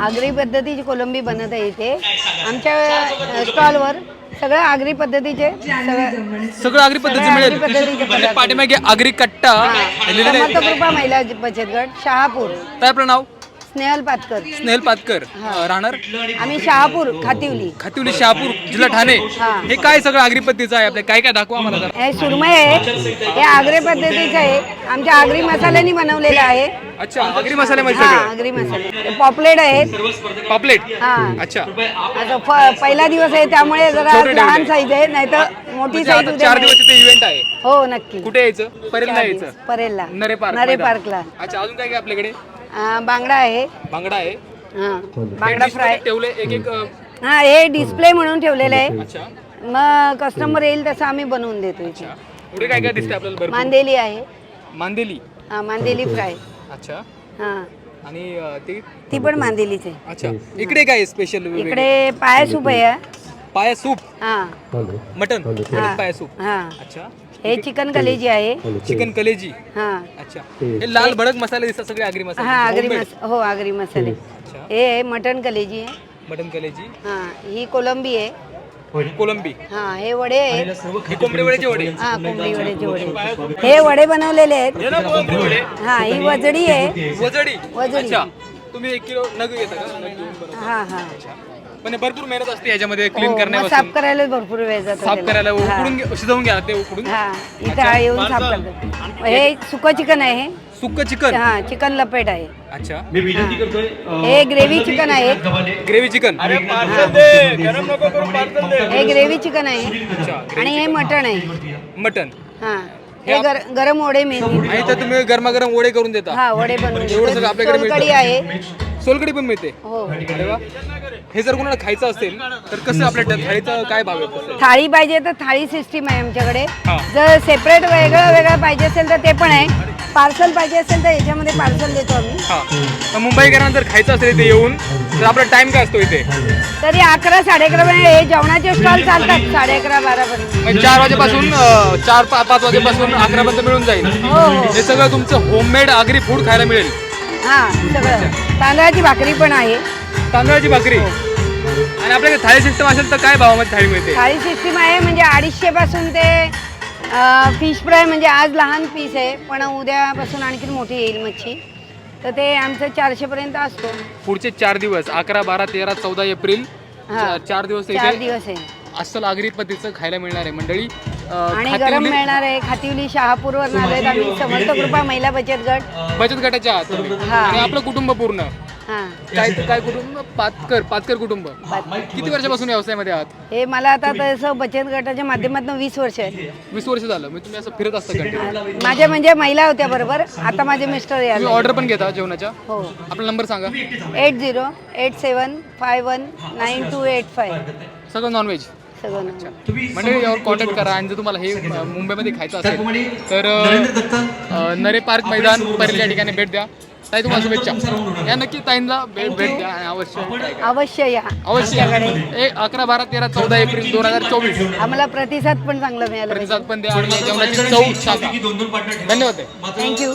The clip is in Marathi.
आगरी पद्धतीची कोलंबी बनत आहे इथे आमच्या स्टॉलवर सगळं आगरी पद्धतीचे सगळं सगळं आगरी पद्धती सगळ्या मिळेल आगरी पद्धतीचे म्हणजे पदार्थ. पाठीमागे आगरी कट्टा लिहिलेलं आहे. समर्थकृपा महिला बचत गट शहापूर काय आपलं नाव स्नेहल पातकर. स्नेहल पातकर. अं, राहणार? आम्ही शहापूर खातिवली. खातिवली शहापूर जिल्हा ठाणे. हा. काय सगळं आगरी पद्धतीचं आहे आपल्या? काय काय दाखवा जरा. हे सुरमई आहे. हे आगरी पद्धतीचं आहे. आमच्या आगरी मसाल्यानी बनवलेलं आहे. अच्छा आगरी मसाल्यामध्ये हा सगळं. आगरी मसाले. पॉपलेट आहेत. पापलेट. हा. अच्छा. आता फ- पहिला दिवस आहे त्यामुळे जरा छोटे लहान ठेवले. साईज आहे नाही तर मोठी म्हणजे साईज आता उद्या चार मिळेल. दिवस इथे इव्हेंट आहे. हो नक्की. कुठे यायचं? पर्यंत. यायचं? परेलला. नरे पार्क नरे मैदान. पार्कला. अच्छा अजून काय काय आपल्याकडे? अं, बांगडा आहे. बांगडा आहे? हा. बांगडा फ्राय. ठेवले एक एक अं, हा हे डिस्प्ले म्हणून ठेवलेलं आहे. अच्छा. मग कस्टमर येईल तसं आम्ही बनवून देतो इथे. पुढे काय काय दिसते आपल्याला मांदेली आहे. मांदेली. हा मांदेली फ्राय. अच्छा. हा. आणि अं, ते? ती पण मांदेलीच आहे. अच्छा. इकडे काय स्पेशल इकडे पाया सूप आहे. पाया सूप हा. मटन हा. पाया सूप हा. अच्छा. हे चिकन कलेजी आहे. चिकन कलेजी? हा. अच्छा. हे लाल भडक मसाले दिसतात सगळे आगरी मसाले. हा आगरी Homemade. हो आगरी मसाले. अच्छा. हे आहे मटन कलेजी आहे. मटन कलेजी? हा ही कोलंबी आहे. कोलंबी? हा हे वडे आहेत हे कोंबडी वड्याचे वडे. हा कोंबडी वड्याचे वडे. हे वडे बनवलेले आहेत. हे ना कोंबडी वडे. हा ही वजडी आहे. वजडी. वजडी. अच्छा. तुम्ही एक किलो नग घेता का? नग घेऊन बनवता. हा हा. पण हे भरपूर मेहनत असते याच्यामध्ये हो, क्लीन करण्यापासून. साफ करायला भरपूर वेळ जातो साफ त्याला. करायला हा. उकडून घे- शिजवून घ्या ते उकडून. हा इथं हा येऊन साफ करतात. हे सुकं चिकन आहे सुक्क चिकन? हा चिकन लपेट आहे. अच्छा. हे. ग्रेव्ही चिकन आहे. ग्रेव्ही चिकन हे ग्रेव्ही चिकन आहे. अच्छा आणि हे मटण आहे. मटन हा. हे गर गरम वडे मेथी आणि तर तुम्ही गरमागरम वडे करून देता. हा वडे बनवून एवढं सगळं आपल्याकडे सोलकढी मिळतं. आहे. सोलकडी पण मिळते. हो. अरे वा. हे जर कोणाला खायचं असेल तर कसं आपल्या थाळीचं काय भाव आहे? थाळी पाहिजे तर थाळी सिस्टीम आहे आमच्याकडे. हा. जर सेपरेट वेगळं वेगळं पाहिजे असेल तर ते पण आहे. पार्सल पाहिजे असेल तर याच्यामध्ये पार्सल देतो आम्ही. हा. तर मुंबईकरांना जर खायचं असेल इथे येऊन तर आपला टाइम काय असतो इथे? तरी अकरा साडे अकरा पर्यंत हे जेवणाचे स्टॉल चालतात. साडे अकरा बारा पर्यंत. म्हणजे चार वाजेपासून अं, चार पा- पाच वाजेपासून अकरापर्यंत मिळून जाईल. हो हो. हे सगळं तुमचं होममेड आगरी फूड खायला मिळेल. हा सगळं. तांदळाची भाकरी पण आहे. तांदळाची भाकरी? आणि आपल्याकडे थाळी सिस्टम असेल तर काय भावामध्ये थाळी मिळते? थाळी सिस्टीम आहे म्हणजे अडीचशे पासून ते फिश फ्राय म्हणजे आज लहान पीस आहे पण उद्यापासून आणखी मोठी येईल मच्छी. तर ते आमचं चारशे पर्यंत असतो. पुढचे चार दिवस अकरा बारा तेरा चौदा एप्रिल हा. चार दिवस चार इथे दिवस आहे. अस्सल आगरी पद्धतीचं खायला मिळणार आहे मंडळी. आणि गरम खातिवली- मिळणार आहे. खातिवली शहापूरवर आलोय आम्ही. समर्थ कृपा महिला बचत गट. बचत गटाच्या आहात तुम्ही. हा. आणि आपलं कुटुंब पूर्ण. हा. काय काय कुटुंब? पातकर पातकर कुटुंब. किती वर्षापासून व्यवसायामध्ये आहात? हे मला आता तसं बचत गटाच्या माध्यमातून वीस वर्ष आहे वीस वर्ष झालं. म्हणजे तुम्ही असं फिरत असता कंटिन्यू माझ्या म्हणजे महिला होत्या बरोबर. आता माझे मिस्टर तुम्ही ऑर्डर पण घेता जेवणाच्या? हो. आपला नंबर सांगा. Eight zero eight seven five one nine two eight five. सगळं नॉनव्हेज सगळं. म्हणजे यावर कॉन्टॅक्ट करा आणि जर तुम्हाला हे अ, मुंबईमध्ये खायचं असेल तर अ, नरे पार्क मैदान परेल या ठिकाणी भेट द्या. ताई तुम्हाला शुभेच्छा. या नक्की ताईंना भेट भेट द्या आणि अवश्य. अवश्य या. अवश्य. एक अकरा बारा तेरा चौदा एप्रिल दोन हजार चोवीस. आम्हाला प्रतिसाद पण चांगला मिळाला प्रतिसाद पण द्या आणि या जेवणाची चव धन्यवाद. ताई. थँक्यू